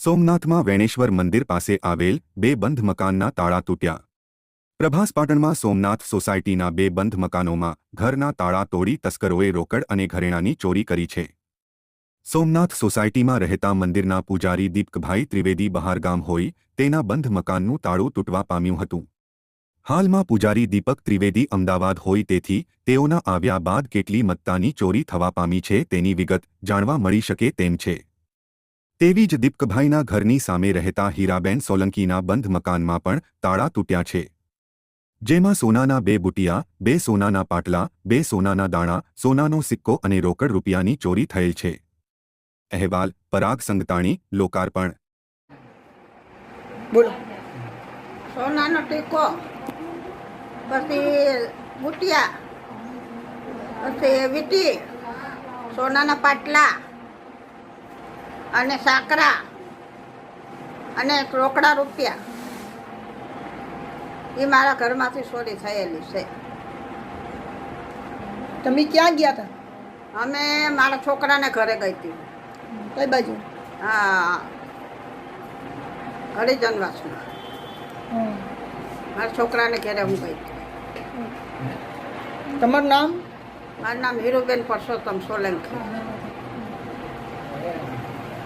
સોમનાથમાં વેણેશ્વર મંદિર પાસે આવેલ બે બંધ મકાનના તાળા તૂટ્યા. પ્રભાસ પાટણમાં સોમનાથ સોસાયટીના બે બંધ મકાનોમાં ઘરના તાળા તોડી તસ્કરોએ રોકડ અને ઘરેણાંની ચોરી કરી છે. સોમનાથ સોસાયટીમાં રહેતા મંદિરના પૂજારી દીપકભાઈ ત્રિવેદી બહારગામ હોય તેના બંધ મકાનનું તાળું તૂટવા પામ્યું હતું. હાલમાં પૂજારી દીપક ત્રિવેદી અમદાવાદ હોય તેથી તેઓના આવ્યા બાદ કેટલી મત્તાની ચોરી થવા પામી છે તેની વિગત જાણવા મળી શકે તેમ છે. તેવી જ દીપકભાઈના ઘરની સામે રહેતા હીરાબેન સોલંકીના બંધ મકાનમાં પણ તાળા તૂટ્યા છે. જેમાં સોનાના બે બુટિયા, બે સોનાના પાટલા, બે સોનાના દાણા, સોનાનો સિક્કો અને રોકડ રૂપિયાની ચોરી થયેલ છે. અહેવાલ, પરાગ સંગતાણી, લોકાર્પણ. સોનાના પાટલા અને સાકરા અને રોકડા રૂપિયા એ મારા ઘરમાંથી ચોરી થયેલી છે. તમે ક્યાં ગયા હતા? અમે મારા છોકરાને ઘરે ગઈ હતી. કઈ બાજુ? હા. હરિજનવાસમાં મારા છોકરાને ઘરે હું ગઈ. હતી તમારું નામ? મારું નામ હીરુબેન પરસોત્તમ સોલંકી.